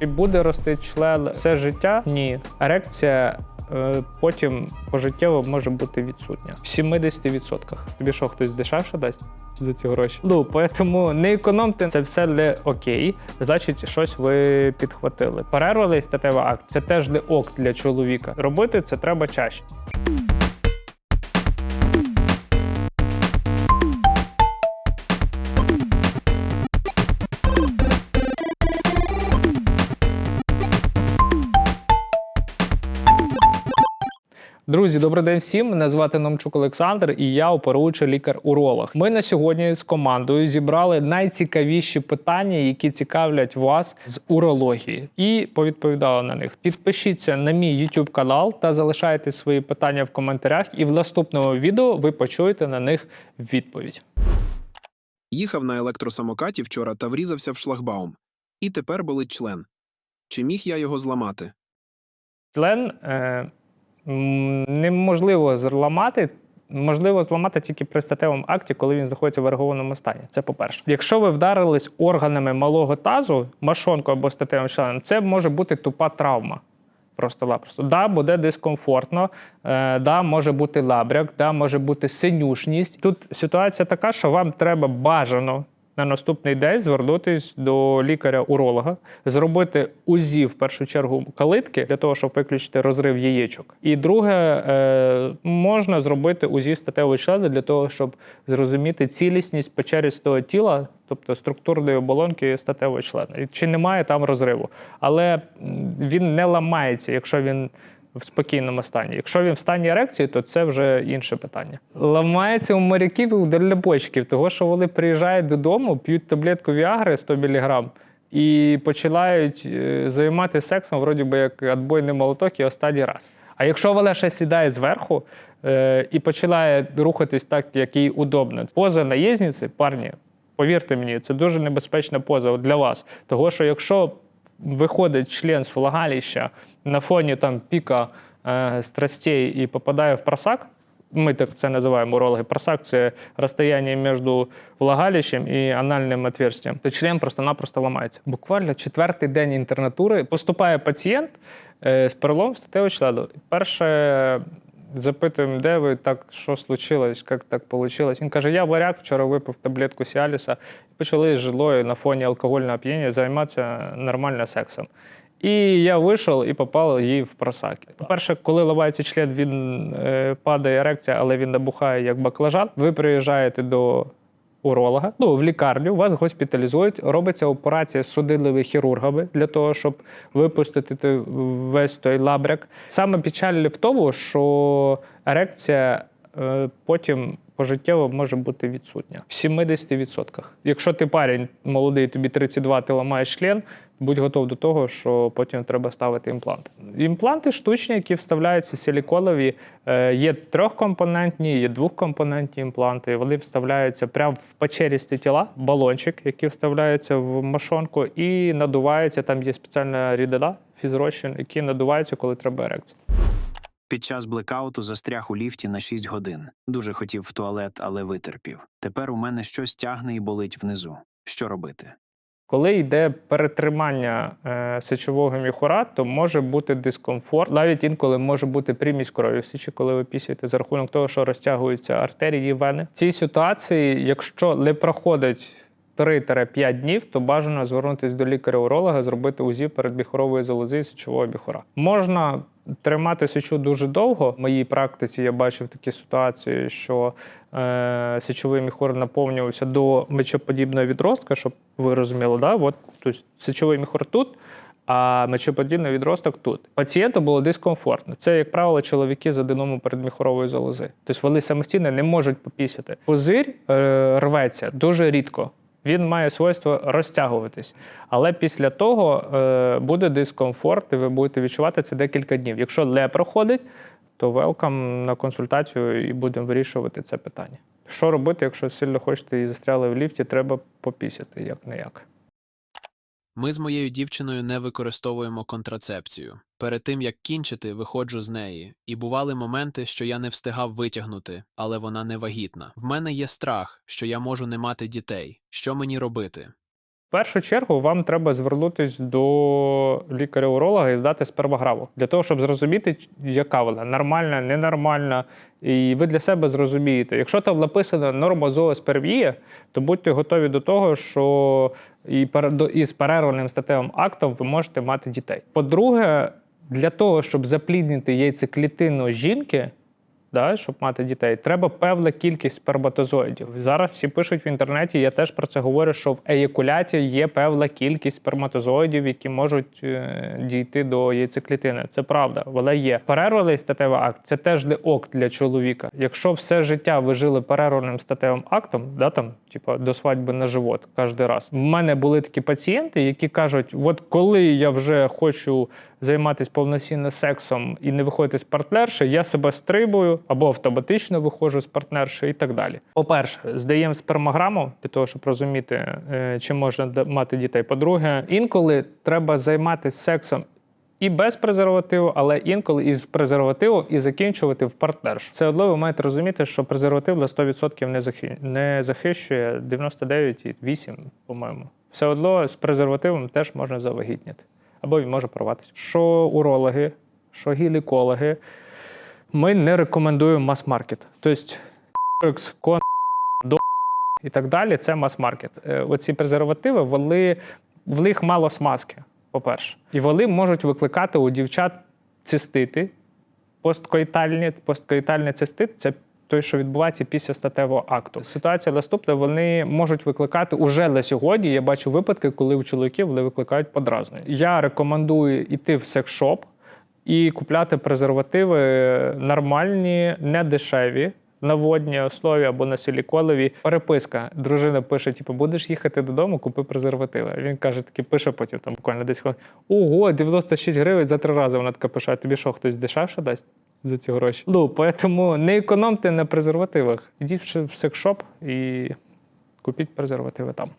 Чи буде рости член все життя? Ні. Ерекція е, потім пожиттєво може бути відсутня. В 70%. Тобі що, хтось дешевше дасть? За ці гроші. Ну, тому не економте, це все не окей. Значить, щось ви підхватили. Перервали статевий акт. Це теж не ок для чоловіка. Робити це треба чаще. Друзі, добрий день всім. Мене звати Номчук Олександр, і я оперуючий лікар-уролог. Ми на сьогодні з командою зібрали найцікавіші питання, які цікавлять вас з урології, і повідповідали на них. Підпишіться на мій YouTube канал та залишайте свої питання в коментарях. І в наступному відео ви почуєте на них відповідь. Їхав на електросамокаті вчора та врізався в шлагбаум. І тепер болить член. Чи міг я його зламати? Член е, неможливо зламати. Можливо зламати тільки при статевому акті, коли він знаходиться в ерогованому стані. Це по-перше. Якщо ви вдарились органами малого тазу, машонкою або статевим членом, це може бути тупа травма. Просто-напросто. Да, буде дискомфортно, е, да, може бути лабряк, да, може бути синюшність. Тут ситуація така, що вам треба бажано на наступний день звернутися до лікаря-уролога, зробити УЗІ в першу чергу калитки для того, щоб виключити розрив яєчок. І друге, е, можна зробити УЗІ статевої члени для того, щоб зрозуміти цілісність печерістого тіла, тобто структурної оболонки статевої члени. І Чи немає там розриву. Але він не ламається, якщо він в спокійному стані. Якщо він в стані ерекції, то це вже інше питання. Ламається у моряків і у дальнобойщиків, того що вони приїжджають додому, п'ють таблетку Віагри 100 мг і починають е, займатися сексом, вроді би як відбойний молоток і останній раз. А якщо вона ще сідає зверху е, і починає рухатись так, як їй удобно, поза наєзниці, парні, повірте мені, це дуже небезпечна поза для вас. Того, що якщо виходить член з влагалища на фоні там піка е, страстей і попадає в просак, ми так це називаємо урологи. Просак це розстояння між влагалищем і анальним отверстием. То член просто-напросто ламається. Буквально четвертий день інтернатури поступає пацієнт е, з переломом статевого члену. Перше запитуємо, де ви так, що случилось, як так вийшло. Він каже: я варяк вчора випив таблетку Сіаліса і почали з жилою на фоні алкогольного оп'яніння займатися нормально сексом. І я вийшов і попав їй в просак. По-перше, коли ламається член, він е, падає ерекція, але він набухає як баклажан. Ви приїжджаєте до уролога, ну в лікарню, вас госпіталізують, робиться операція з судинними хірургами для того, щоб випустити весь той лабряк. Саме печаль в тому, що ерекція е, потім пожиттєво може бути відсутня в 70%. Якщо ти парень молодий, тобі 32, ти ламаєш член, будь готов до того, що потім треба ставити імпланти. Імпланти штучні, які вставляються силіконові, е, є трьохкомпонентні, є двохкомпонентні імпланти. Вони вставляються прямо в печерісті тіла, балончик, який вставляється в мошонку, і надувається. Там є спеціальна рідина, фізрозчин, який надувається, коли треба ерекція. Під час блекауту застряг у ліфті на 6 годин. Дуже хотів в туалет, але витерпів. Тепер у мене щось тягне і болить внизу. Що робити? Коли йде перетримання е, сечового міхура, то може бути дискомфорт. Навіть інколи може бути примість крові в сечі, коли ви пісяєте за рахунок того, що розтягуються артерії і вени. В цій ситуації, якщо не проходить 3-5 днів, то бажано звернутися до лікаря-уролога, зробити УЗІ передміхорової залози і сечового міхура. Можна тримати сечу дуже довго. В моїй практиці я бачив такі ситуації, що е, сечовий міхур наповнювався до мечоподібного відростка, щоб ви розуміли, да? От, тобто сечовий міхур тут. А мечоподібний відросток тут. Пацієнту було дискомфортно. Це, як правило, чоловіки з аденому передміхорової залози. Тобто вони самостійно не можуть попісяти. Пузир е, рветься дуже рідко. Він має свойство розтягуватись. Але після того е, буде дискомфорт, і ви будете відчувати це декілька днів. Якщо не проходить, то велкам на консультацію і будемо вирішувати це питання. Що робити, якщо сильно хочете і застряли в ліфті, треба попісяти, як не як. Ми з моєю дівчиною не використовуємо контрацепцію. Перед тим як кінчити, виходжу з неї, і бували моменти, що я не встигав витягнути, але вона не вагітна. В мене є страх, що я можу не мати дітей. Що мені робити? Першу чергу вам треба звернутися до лікаря-уролога і здати спермограму для того, щоб зрозуміти, яка вона нормальна, ненормальна. І ви для себе зрозумієте. Якщо там написано норма зооспермія, то будьте готові до того, що і із перерваним статевим актом ви можете мати дітей. По-друге, для того, щоб запліднити яйцеклітину жінки, да, щоб мати дітей, треба певна кількість сперматозоїдів. Зараз всі пишуть в інтернеті, я теж про це говорю, що в еякуляті є певна кількість сперматозоїдів, які можуть е, дійти до яйцеклітини. Це правда, вона є. Перерваний статевий акт це теж не ок для чоловіка. Якщо все життя ви жили перерваним статевим актом, да, там, типа до свадьби на живот кожен раз. В мене були такі пацієнти, які кажуть: от коли я вже хочу займатися повноцінним сексом і не виходити з партнерши, я себе стрибую або автоматично виходжу з партнерши і так далі. По-перше, здаємо спермограму для того, щоб розуміти, е, чи можна мати дітей. По-друге, інколи треба займатися сексом. І без презервативу, але інколи із презервативом і закінчувати в партнершу. Це одно ви маєте розуміти, що презерватив на 100% не, захи... не захищує 99,8, по-моєму. Все одно з презервативом теж можна завагітніти. Або він може порватися. Що урологи, що гінекологи, ми не рекомендуємо мас-маркет. Тобто, кон, до і так далі це мас-маркет. Е, Оці презервативи, вони, в них мало смазки, по-перше. І вони можуть викликати у дівчат цистити, посткоїтальні. Посткоїтальний цистит це той, що відбувається після статевого акту. Ситуація наступна, вони можуть викликати уже на сьогодні. Я бачу випадки, коли у чоловіків вони викликають подразнення. Я рекомендую йти в секс-шоп і купляти презервативи нормальні, не дешеві. На водній основі або на силіконовій переписка. Дружина пише: типу, будеш їхати додому, купи презервативи. Він каже, таки пише потім там буквально десь. Ого, 96 гривень за три рази. Вона така пише, а тобі що, хтось дешевше дасть за ці гроші? Ну, поэтому не економте на презервативах. Ідіть в секшоп і купіть презервативи там.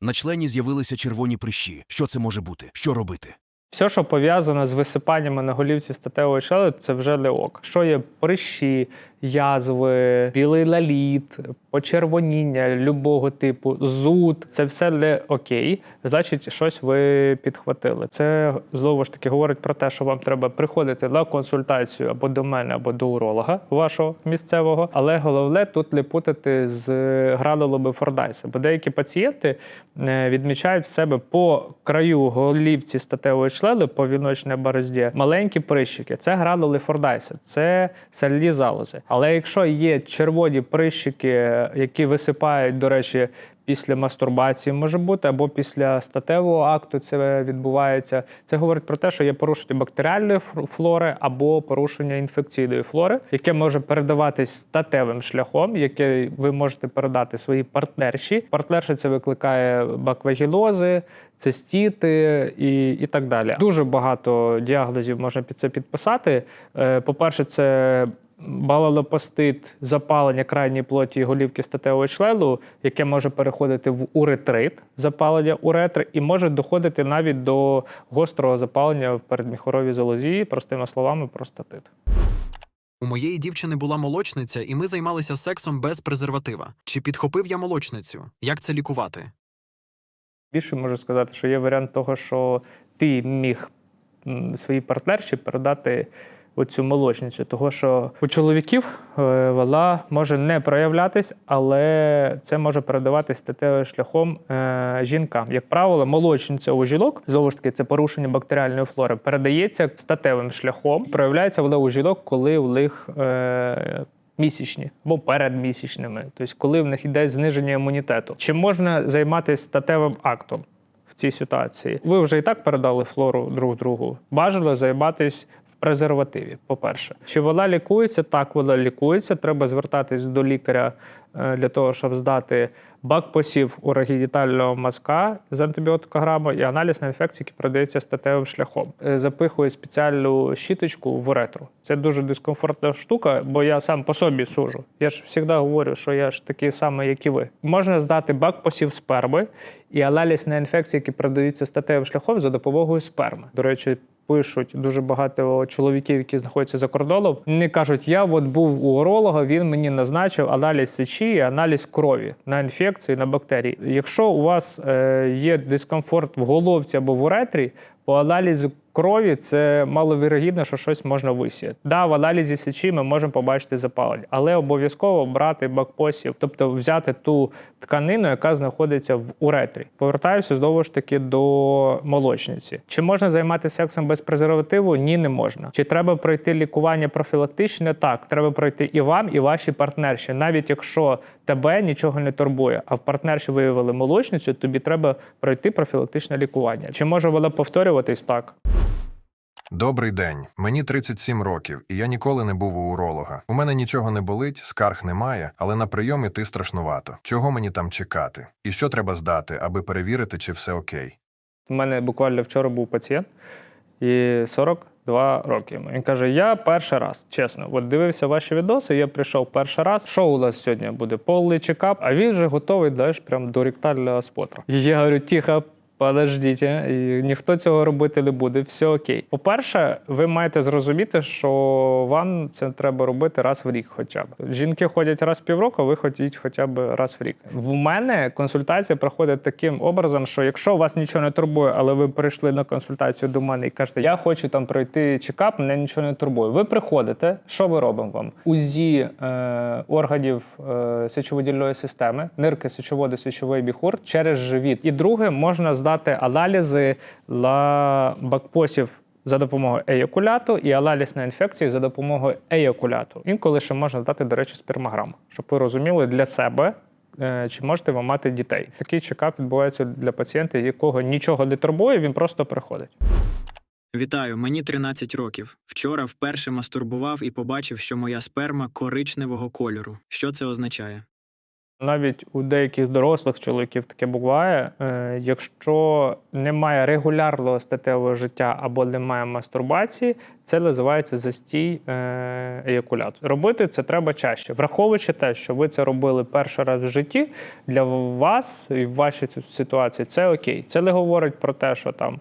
На члені з'явилися червоні прищі. Що це може бути? Що робити? Все, що пов'язано з висипаннями на голівці статевої щели, це вже для ок. Що є прищі, язви, білий наліт, почервоніння любого типу, зуд, це все не окей. Значить, щось ви підхватили. Це знову ж таки говорить про те, що вам треба приходити на консультацію або до мене, або до уролога вашого місцевого. Але головне тут не путати з гранулами Фордайса. Бо деякі пацієнти е, відмічають в себе по краю голівці статевої члени, по віночній борозді, маленькі прищики. Це гранули Фордайса, це сальні залози. Але якщо є червоні прищики, які висипають, до речі, після мастурбації може бути, або після статевого акту це відбувається. Це говорить про те, що є порушення бактеріальної флори або порушення інфекційної флори, яке може передаватись статевим шляхом, яке ви можете передати своїй партнерші. Партнерша це викликає баквагілози, цистіти і, і так далі. Дуже багато діагнозів можна під це підписати. Е, По-перше, це балалопостит, запалення крайньої плоті і голівки статевого члену, яке може переходити в уретрит, запалення уретри, і може доходити навіть до гострого запалення в передміхоровій залозі, простими словами, простатит. У моєї дівчини була молочниця, і ми займалися сексом без презерватива. Чи підхопив я молочницю? Як це лікувати? Більше можу сказати, що є варіант того, що ти міг своїй партнерші передати оцю молочницю. Того, що у чоловіків е, вона може не проявлятись, але це може передаватись статевим шляхом е, жінкам. Як правило, молочниця у жінок, знову ж таки, це порушення бактеріальної флори, передається статевим шляхом. Проявляється вона у жінок, коли у них. Е, Місячні або передмісячними, тобто коли в них йде зниження імунітету. Чи можна займатися статевим актом в цій ситуації? Ви вже і так передали флору друг другу. Бажано займатися в презервативі. По-перше, чи вона лікується? Так, вона лікується. Треба звертатись до лікаря е, для того, щоб здати бак-посів урогенітального мазка з антибіотикограмою і аналіз на інфекції, які передаються статевим шляхом. Е, Запихує спеціальну щіточку в уретру. Це дуже дискомфортна штука, бо я сам по собі сужу. Я ж завжди говорю, що я ж такий самий, як і ви. Можна здати бак-посів сперми і аналіз на інфекції, які передаються статевим шляхом за допомогою сперми. До речі, пишуть дуже багато чоловіків, які знаходяться за кордоном. Вони кажуть: я от був у уролога, він мені назначив аналіз сечі і аналіз крові на інфекцію, на бактерії. Якщо у вас е, є дискомфорт в головці або в уретрі, по аналізу крові це маловірогідно, що щось можна висіяти. Да, в аналізі сечі ми можемо побачити запалення, але обов'язково брати бакпосів, тобто взяти ту тканину, яка знаходиться в уретрі. Повертаюся знову ж таки до молочниці. Чи можна займатися сексом без презервативу? Ні, не можна. Чи треба пройти лікування профілактичне? Так, треба пройти і вам, і вашій партнерші. Навіть якщо тебе нічого не турбує, а в партнерші виявили молочницю, тобі треба пройти профілактичне лікування. Чи може вона повторюватись? Так. Добрий день. Мені 37 років, і я ніколи не був у уролога. У мене нічого не болить, скарг немає, але на прийом іти страшнувато. Чого мені там чекати? І що треба здати, аби перевірити, чи все окей? У мене буквально вчора був пацієнт, і 42 роки. Він каже: Я перший раз, чесно, от дивився ваші відоси, я прийшов перший раз. Що у нас сьогодні буде? Повний чекап, а він вже готовий знаєш, прям до ректального осмотру. І я говорю, тихо. Подождіть, ніхто цього робити не буде, все окей. По-перше, ви маєте зрозуміти, що вам це треба робити раз в рік, хоча б. Жінки ходять раз в півроку, ви ходіть хоча б раз в рік. В мене консультація проходить таким образом, що якщо вас нічого не турбує, але ви прийшли на консультацію до мене і кажете, я хочу там пройти чекап, мене нічого не турбує. Ви приходите, що ми робимо вам? УЗІ е, органів е, сечовидільної системи, нирки, сечоводи, сечовий біхур через живіт. І друге, можна здати аналізи на бакпосів за допомогою еякуляту і аналіз на інфекцію за допомогою еякуляту. Інколи ще можна здати, до речі, спермограму, щоб ви розуміли для себе. е, Чи можете ви мати дітей? Такий чекап відбувається для пацієнта, якого нічого не турбує, він просто приходить. Вітаю, мені 13 років. Вчора вперше мастурбував і побачив, що моя сперма коричневого кольору. Що це означає? Навіть у деяких дорослих чоловіків таке буває. Е, Якщо немає регулярного статевого життя або немає мастурбації, це називається застій е, еякуляту. Робити це треба чаще, враховуючи те, що ви це робили перший раз в житті, для вас і в вашій ситуації це окей. Це не говорить про те, що там.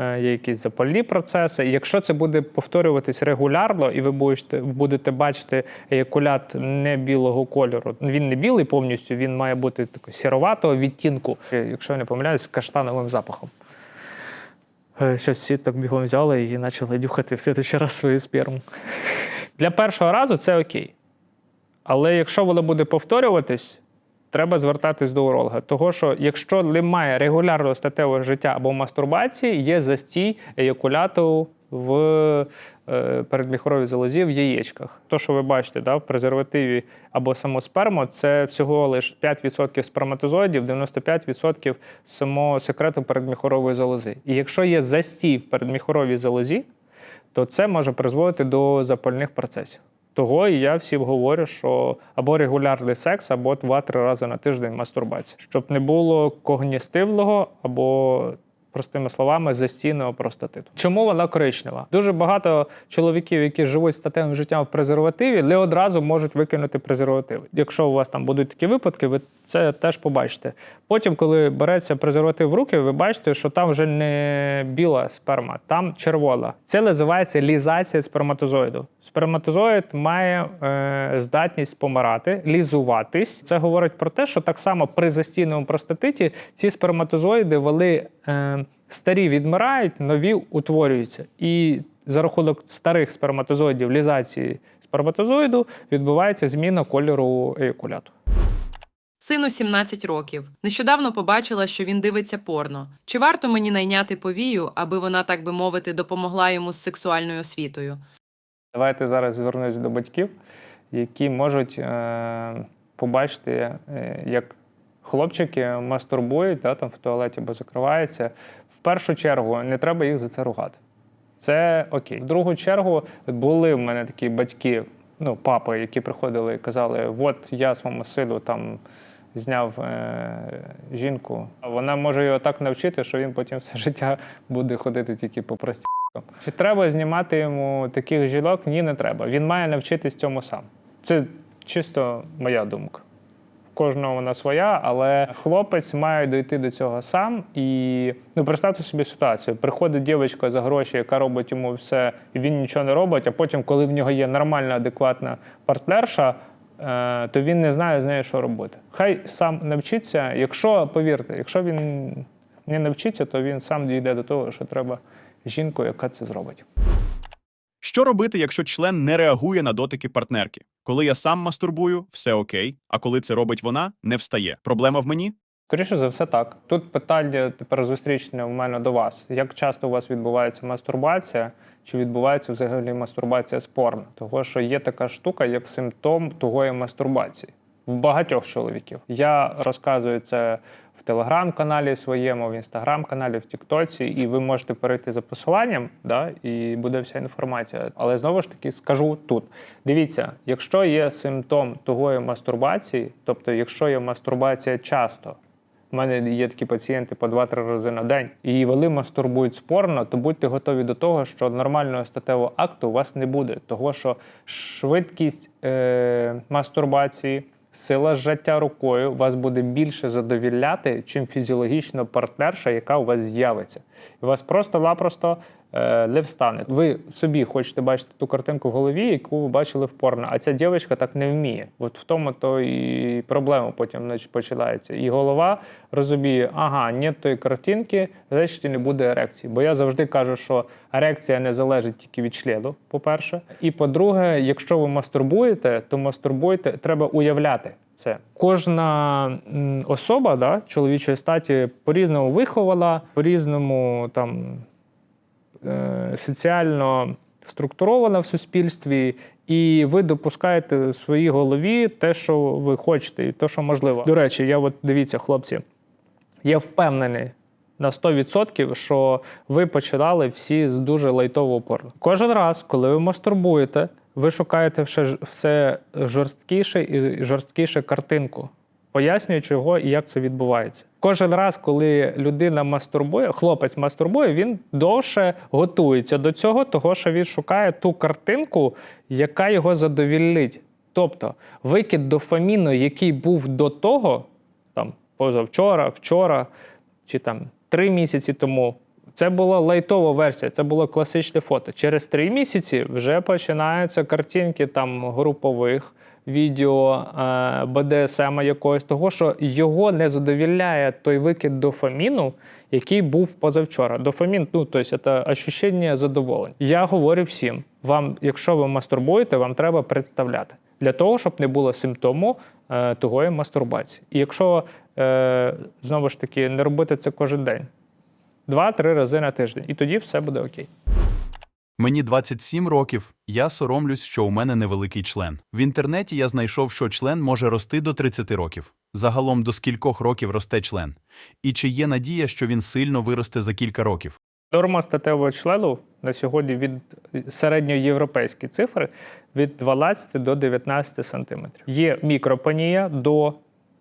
Е, Є якісь запальні процеси. І Якщо це буде повторюватись регулярно, і ви будете, будете бачити еякулят не білого кольору, він не білий повністю, він має бути такий сіроватого відтінку, якщо я не помиляюсь, з каштановим запахом. Е, Щось всі так бігом взяли і почали нюхати в следующий раз свою сперму. Для першого разу це окей. Але якщо воно буде повторюватись, треба звертатись до уролога. Того, що якщо немає регулярного статевого життя або мастурбації, є застій еякуляту в е, передміхоровій залозі в яєчках. То, що ви бачите да, в презервативі або самоспермо, це всього лише 5% сперматозоїдів, 95% самого секрету передміхорової залози. І якщо є застій в передміхоровій залозі, то це може призводити до запальних процесів. Того і я всім говорю, що або регулярний секс, або 2-3 рази на тиждень мастурбація, щоб не було когністивного або. Простими словами, застійного простатиту. Чому вона коричнева? Дуже багато чоловіків, які живуть статевим життям в презервативі, не одразу можуть викинути презерватив. Якщо у вас там будуть такі випадки, ви це теж побачите. Потім, коли береться презерватив в руки, ви бачите, що там вже не біла сперма, там червона. Це називається лізація сперматозоїду. Сперматозоїд має е, здатність помирати, лізуватись. Це говорить про те, що так само при застійному простатиті ці сперматозоїди вони е, старі відмирають, нові утворюються. І за рахунок старих сперматозоїдів лізації сперматозоїду відбувається зміна кольору еякуляту. Сину 17 років. Нещодавно побачила, що він дивиться порно. Чи варто мені найняти повію, аби вона, так би мовити, допомогла йому з сексуальною освітою? Давайте зараз звернусь до батьків, які можуть е, побачити, е, як хлопчики мастурбують, да, там в туалеті або закриваються. Першу чергу не треба їх за це ругати. Це окей. В другу чергу були в мене такі батьки, ну, папи, які приходили і казали: от я своєму сину там зняв е, жінку, а вона може його так навчити, що він потім все життя буде ходити тільки по прості. Чи треба знімати йому таких жінок? Ні, не треба. Він має навчитись цьому сам. Це чисто моя думка. Кожного вона своя, але хлопець має дойти до цього сам. І ну, представте собі ситуацію. Приходить дівчинка за гроші, яка робить йому все, і він нічого не робить. А потім, коли в нього є нормальна, адекватна партнерша, е, то він не знає з нею, що робити. Хай сам навчиться. Якщо повірте, якщо він не навчиться, то він сам дійде до того, що треба жінку, яка це зробить. Що робити, якщо член не реагує на дотики партнерки? Коли я сам мастурбую, все окей, а коли це робить вона, не встає. Проблема в мені? Скоріше за все, так. Тут питання тепер зустрічне у мене до вас. Як часто у вас відбувається мастурбація, чи відбувається взагалі мастурбація спорна? Того, що є така штука, як симптом тугої мастурбації в багатьох чоловіків. Я розказую це в телеграм-каналі своєму, в інстаграм-каналі, в Тіктоці, і ви можете перейти за посиланням, да, і буде вся інформація. Але знову ж таки скажу тут: дивіться, якщо є симптом тугої мастурбації, тобто, якщо є мастурбація часто. У мене є такі пацієнти по 2-3 рази на день, і вони мастурбують спорно, то будьте готові до того, що нормального статевого акту у вас не буде, того що швидкість е- мастурбації, сила жаття рукою вас буде більше задовільняти, чим фізіологічно партнерша, яка у вас з'явиться. І вас просто-напросто не встане. Ви собі хочете бачити ту картинку в голові, яку ви бачили в порно, а ця дівчинка так не вміє. От в тому то і проблема потім починається. І голова розуміє, ага, нет тої картинки, значить не буде ерекції. Бо я завжди кажу, що ерекція не залежить тільки від члену, по-перше. І по-друге, якщо ви мастурбуєте, то мастурбуйте, треба уявляти. Це кожна особа да, чоловічої статі по-різному виховала, по-різному там е, соціально структурована в суспільстві, і ви допускаєте в своїй голові те, що ви хочете, і те, що можливо. До речі, я от дивіться, хлопці, я впевнений. На 100%, що ви починали всі з дуже лайтового порно. Кожен раз, коли ви мастурбуєте, ви шукаєте все, все жорсткіше і жорсткіше картинку. Пояснюю, чого і як це відбувається. Кожен раз, коли людина мастурбує, хлопець мастурбує, він довше готується до цього, того що він шукає ту картинку, яка його задовільнить. Тобто викид дофаміну, який був до того, там позавчора, вчора чи там три місяці тому. Це була лайтова версія, це було класичне фото. Через три місяці вже починаються картинки там групових відео е, БДСМ якогось, того, що його не задовільняє той викид дофаміну, який був позавчора. Дофамін, ну тобто це ощущення задоволення. Я говорю всім: вам, якщо ви мастурбуєте, вам треба представляти для того, щоб не було симптому е, тугої мастурбації. І якщо е, знову ж таки не робити це кожен день, два-три рази на тиждень, і тоді все буде окей. Мені 27 років. Я соромлюсь, що у мене невеликий член. В інтернеті я знайшов, що член може рости до 30 років. Загалом до скількох років росте член. І чи є надія, що він сильно виросте за кілька років? Норма статевого члену на сьогодні від середньоєвропейські цифри від 12 до 19 см. Є мікропонія до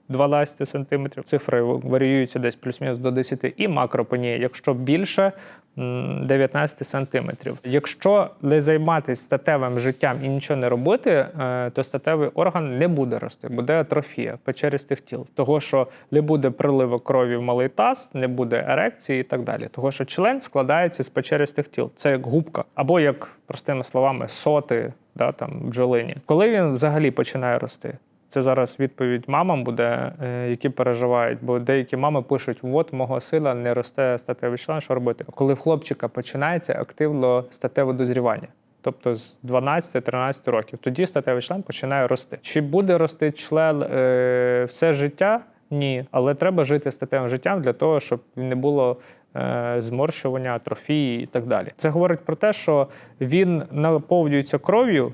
12 см. Цифри варіюються десь плюс-мінус до 10 і макропонія, якщо більше 19 см. Якщо не займатися статевим життям і нічого не робити, е, то статевий орган не буде рости, буде атрофія печеристих тіл. Того, що не буде приливу крові в малий таз, не буде ерекції і так далі. Того, що член складається з печеристих тіл. Це як губка, або як простими словами, соти, да, там бджолині. Коли він взагалі починає рости? Це зараз відповідь мамам буде, е, які переживають, бо деякі мами пишуть: от мого сина не росте статевий член, що робити? Коли в хлопчика починається активно статеве дозрівання. Тобто з 12-13 років, тоді статевий член починає рости. Чи буде рости член е, все життя? Ні, але треба жити статевим життям для того, щоб не було е, зморщування, атрофії і так далі. Це говорить про те, що він наповнюється кров'ю,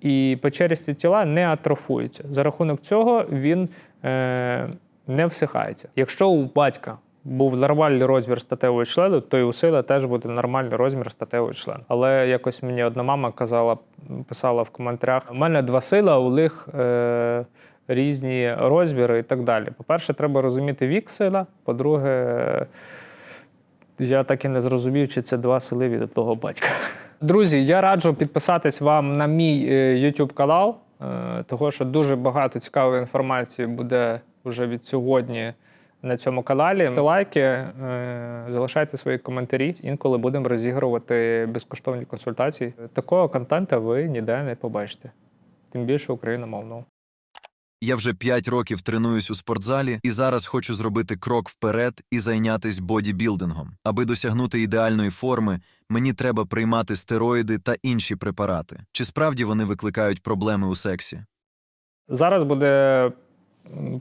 і печеристі тіла не атрофуються. За рахунок цього він е, не всихається. Якщо у батька був нормальний розмір статевого члену, то і у сина теж буде нормальний розмір статевого члену. Але якось мені одна мама казала, писала в коментарях: у мене два сила, у них. Е, Різні розміри і так далі. По-перше, треба розуміти вік сина. По-друге, я так і не зрозумів, чи це два сили від одного батька. Друзі, я раджу підписатись вам на мій е, YouTube канал. е, того що дуже багато цікавої інформації буде вже від сьогодні на цьому каналі. Лайки, е, залишайте свої коментарі. Інколи будемо розігрувати безкоштовні консультації. Такого контенту ви ніде не побачите. Тим більше україномовного. Я вже 5 років тренуюсь у спортзалі і зараз хочу зробити крок вперед і зайнятися бодібілдингом. Аби досягнути ідеальної форми, мені треба приймати стероїди та інші препарати. Чи справді вони викликають проблеми у сексі? Зараз буде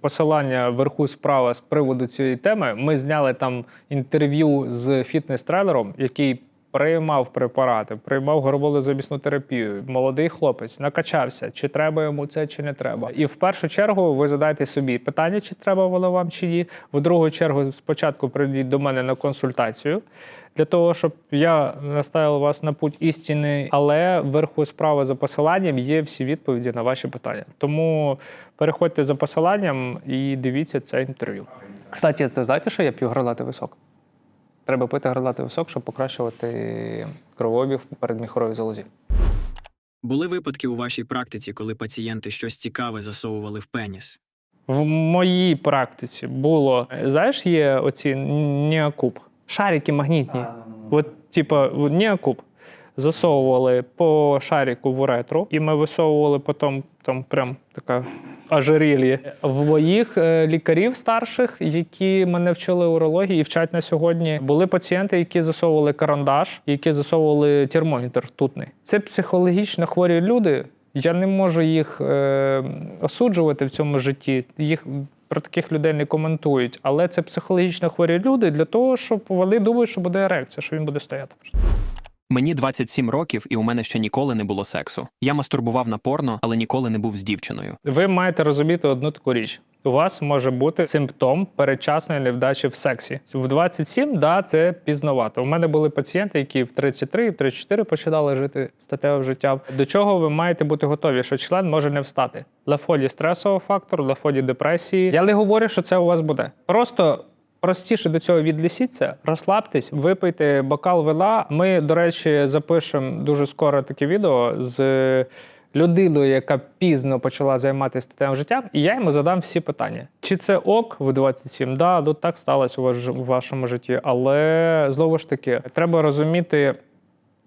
посилання вверху справа з приводу цієї теми. Ми зняли там інтерв'ю з фітнес-тренером, який приймав препарати, приймав горболезобісну терапію. Молодий хлопець накачався, чи треба йому це, чи не треба. І в першу чергу ви задаєте собі питання, чи треба воно вам чи ні. В другу чергу спочатку прийдіть до мене на консультацію. Для того, щоб я наставив вас на путь істини, але вверху справа за посиланням є всі відповіді на ваші питання. Тому переходьте за посиланням і дивіться це інтерв'ю. Кстати, ти знаєте, що я п'ю гранатовий сок? Треба пити гранатовий сок, щоб покращувати кровообіг в передміхоровій залозі. Були випадки у вашій практиці, коли пацієнти щось цікаве засовували в пеніс? В моїй практиці було, знаєш, є оці ніакуб, шарики магнітні. От, типа, в ніакуб засовували по шарику в уретру, і ми висовували потім там прям така ожерелье. В моїх е, лікарів старших, які мене вчили урології і вчать на сьогодні, були пацієнти, які засовували карандаш, які засовували термометр ртутний. Це психологічно хворі люди. Я не можу їх е, осуджувати в цьому житті. Їх про таких людей не коментують, але це психологічно хворі люди для того, щоб вони думають, що буде ерекція, що він буде стояти. Мені 27 років, і у мене ще ніколи не було сексу. Я мастурбував на порно, але ніколи не був з дівчиною. Ви маєте розуміти одну таку річ. У вас може бути симптом передчасної невдачі в сексі. В 27, да, це пізновато. У мене були пацієнти, які в 33, в 34 починали жити статевим життям. До чого ви маєте бути готові, що член може не встати. На фоні стресового фактору, на фоні депресії. Я не говорю, що це у вас буде. Просто Простіше до цього відлісіться, розслабтесь, випийте бокал вина. Ми, до речі, запишемо дуже скоро таке відео з людиною, яка пізно почала займатися статевим життям, і я йому задам всі питання. Чи це ок в 27? Да, ну так сталося у, вас у вашому житті. Але знову ж таки, треба розуміти.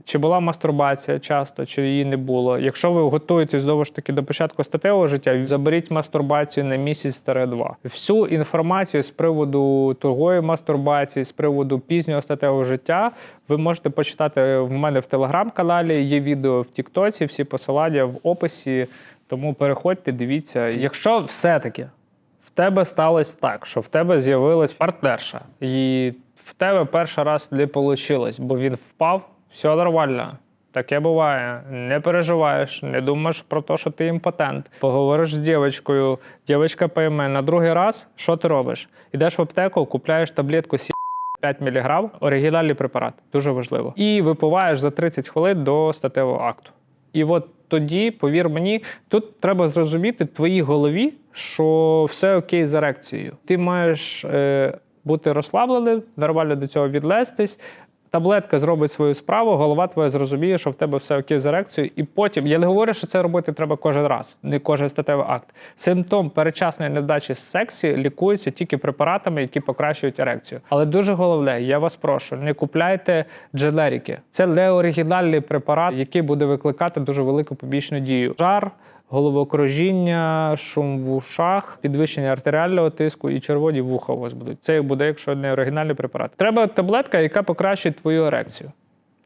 Чи була мастурбація часто, чи її не було. Якщо ви готуєтесь знову ж таки до початку статевого життя, заберіть мастурбацію на місяць старе два. Всю інформацію з приводу тугої мастурбації, з приводу пізнього статевого життя, ви можете почитати в мене в телеграм-каналі. Є відео в Тіктоці, всі посилання в описі. Тому переходьте, дивіться. Якщо все-таки в тебе сталося так, що в тебе з'явилась партнерша, і в тебе перший раз не вийшло, бо він впав. Все нормально. Таке буває. Не переживаєш, не думаєш про те, що ти імпотент. Поговориш з дівчинкою, дівчинка пойме. На другий раз що ти робиш? Ідеш в аптеку, купляєш таблетку сі 5 мг, оригінальний препарат, дуже важливо. І випиваєш за 30 хвилин до статевого акту. І от тоді, повір мені, тут треба зрозуміти в твоїй голові, що все окей з ерекцією. Ти маєш е, бути розслабленим, нормально до цього відлестись. Таблетка зробить свою справу, голова твоя зрозуміє, що в тебе все окей з ерекцією, і потім я не говорю, що це робити треба кожен раз, не кожен статевий акт. Симптом передчасної невдачі сексі лікується тільки препаратами, які покращують ерекцію. Але дуже головне, я вас прошу, не купляйте дженерики. Це не оригінальний препарат, який буде викликати дуже велику побічну дію. Жар. Головокружіння, шум в ушах, підвищення артеріального тиску і червоні вуха у вас будуть. Це буде, якщо не оригінальний препарат. Треба таблетка, яка покращить твою ерекцію.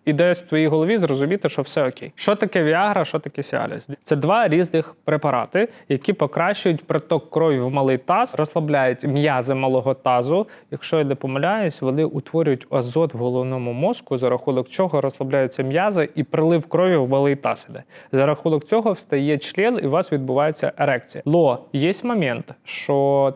І десь в твоїй голові зрозуміти, що все окей. Що таке Віагра, що таке Сіаліс? Це два різних препарати, які покращують приток крові в малий таз, розслабляють м'язи малого тазу. Якщо я не помиляюсь, вони утворюють азот в головному мозку, за рахунок чого розслабляються м'язи і прилив крові в малий таз іде. За рахунок цього встає член і у вас відбувається ерекція. Ло є момент, що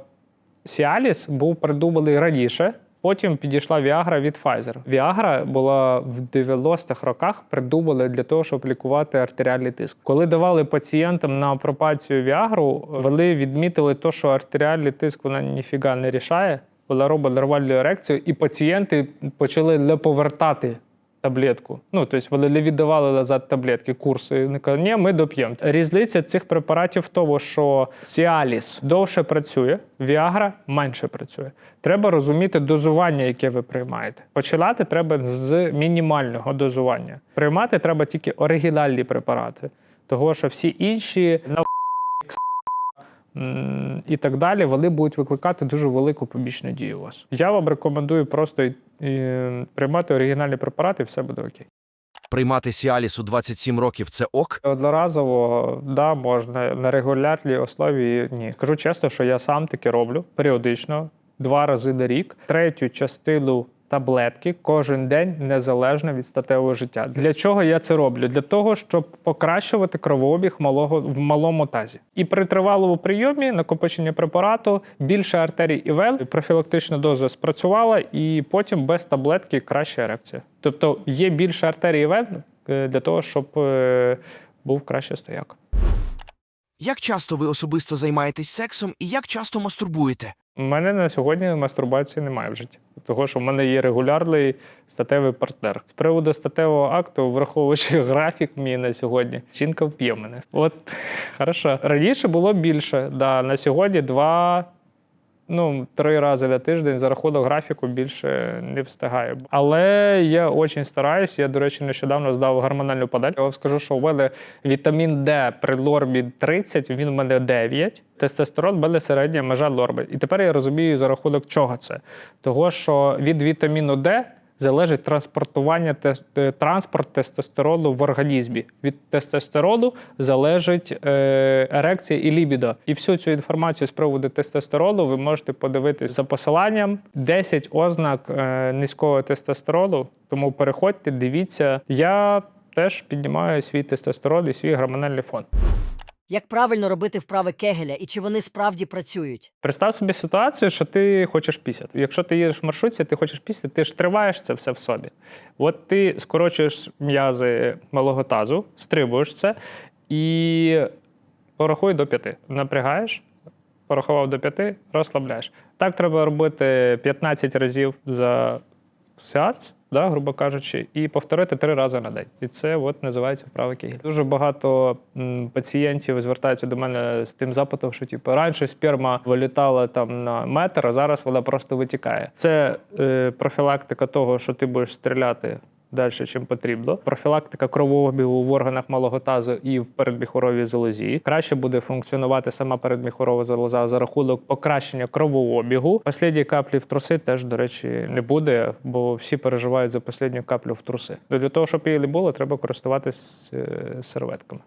Сіаліс був придуманий раніше. Потім підійшла Віагра від Pfizer. Віагра була в 90-х роках придумали для того, щоб лікувати артеріальний тиск. Коли давали пацієнтам на пропацію Віагру, вони відмітили те, що артеріальний тиск вона ніфіга не рішає. Вона робить нормальну ерекцію, і пацієнти почали не повертати таблетку. Ну, тобто вони не віддавали назад таблетки, курси. Вони кажуть, ні, ми доп'ємо. Різниця цих препаратів в тому, що Cialis довше працює, Viagra менше працює. Треба розуміти дозування, яке ви приймаєте. Починати треба з мінімального дозування. Приймати треба тільки оригінальні препарати. Того, що всі інші і так далі, вони будуть викликати дуже велику побічну дію у вас. Я вам рекомендую просто приймати оригінальні препарати, і все буде окей. Приймати Сіаліс у 27 років це ок? Одноразово, да, можна на регулярній основі ні. Скажу чесно, що я сам таки роблю періодично, два рази на рік, третю частину. Таблетки кожен день незалежно від статевого життя. Для чого я це роблю? Для того, щоб покращувати кровообіг малого в малому тазі. І при тривалому прийомі накопичення препарату більше артерій і вен, профілактична доза спрацювала, і потім без таблетки краща ерекція. Тобто є більше артерій і вен е, для того, щоб е, був кращий стояк. Як часто ви особисто займаєтесь сексом і як часто мастурбуєте? У мене на сьогодні мастурбації немає в житті, того що в мене є регулярний статевий партнер. З приводу статевого акту, враховуючи графік мій на сьогодні, жінка вп'є мене. От хорошо. Раніше було більше. Да, на сьогодні два. Ну, три рази на тиждень за рахунок графіку більше не встигаю. Але я дуже стараюсь. Я, до речі, нещодавно здав гормональну подель. Я вам скажу, що у мене вітамін Д при лормі 30, він у мене 9. Тестостерон в мене середня межа норми. І тепер я розумію, за рахунок чого це. Того, що від вітаміну Д залежить транспортування е, транспорт тестостерону в організмі. Від тестостерону залежить е, ерекція і лібідо. І всю цю інформацію з приводу тестостерону ви можете подивитись за посиланням 10 ознак е, низького тестостерону. Тому переходьте, дивіться. Я теж піднімаю свій тестостерон і свій гормональний фон. Як правильно робити вправи Кегеля і чи вони справді працюють? Представ собі ситуацію, що ти хочеш пісяти. Якщо ти їдеш в маршрутці, ти хочеш пісяти, ти ж триваєш це все в собі. От ти скорочуєш м'язи малого тазу, стрибуєш це і порахуй до п'яти. Напрягаєш, порахував до п'яти, розслабляєш. Так треба робити 15 разів за сеанс, да, грубо кажучи, і повторити три рази на день. І це от називається вправа Кегель. Дуже багато м, пацієнтів звертаються до мене з тим запитом, що типу, раніше сперма вилітала там на метр, а зараз вона просто витікає. Це е, профілактика того, що ти будеш стріляти. Далі, чим потрібно. Профілактика кровообігу в органах малого тазу і в передміхоровій залозі. Краще буде функціонувати сама передміхорова залоза за рахунок покращення кровообігу. Послідні каплі в труси теж, до речі, не буде, бо всі переживають за послідню каплю в труси. Для того, щоб її не було, треба користуватись е, серветками.